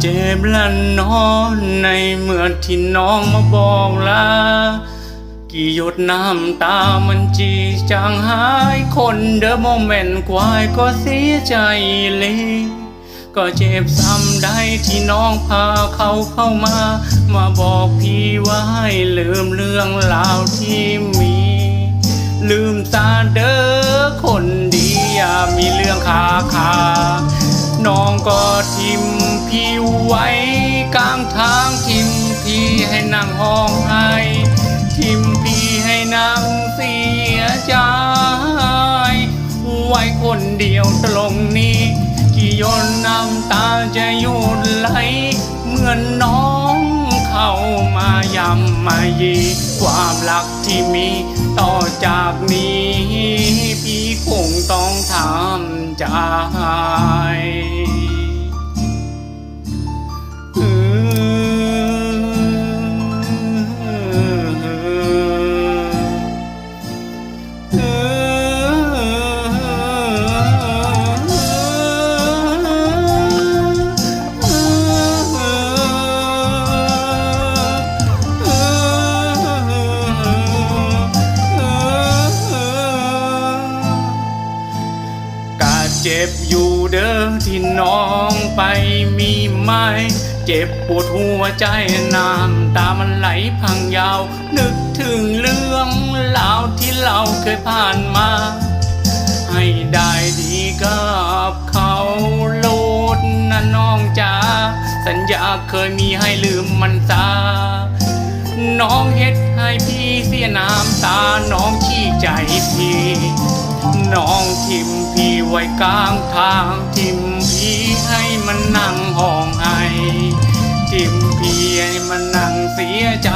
เจ็บและนอนในเมื่อที่น้องมาบอกลากี่หยดน้ำตามันจีจางหายคนเดอโมเมนต์ควายก็เสียใจเลยก็เจ็บซ้ำได้ที่น้องพาเขาเข้ามา มาบอกพี่ว่าให้ลืมเรื่องราวที่มี ลืมซาเด้อคนดีอย่ามีเรื่องคาคาน้องก็ทิม ไว้กลางทางทิมพี่ให้นั่งห้องไห้ทิมพี่ให้นั่งเสียใจไว้คนเดียวตรงนี้กี่ยนน้ำตาจะหยุดไหลเหมื่อน้องเข้ามายำมายีความรักที่มีต่อจากนี้พี่คงต้องทำใจ เจ็บอยู่เด้อที่น้องไปมีไหม เจ็บปวดหัวใจน้ำตามันไหลพังยาว นึกถึงเรื่องราวที่เราเคยผ่านมา ให้ได้ดีกับเขาโลดนะน้องจ๋าสัญญาเคยมีให้ลืมมันซาน้องเฮ็ดให้พี่เสียน้ำตาน้องขี้ใจพี่ น้องทิมพี่ไว้กลางทางทิมพี่ให้มันนั่งห้องไห้ทิมพี่ให้มันนั่งเสียใจ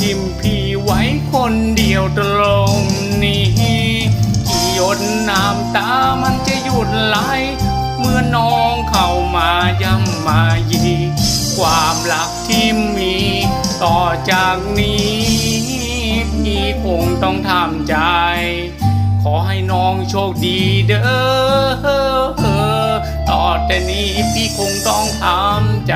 ทิมพี่ไว้คนเดียวตรงนี้กี่หยดน้ำตามันจะหยุดไหลเมื่อน้องเข้ามาย้ำมายี ความรักที่มีต่อจากนี้พี่คงต้องทำใจ ให้น้องโชคดีเด้อต่อแต่นี้พี่คงต้องทำใจ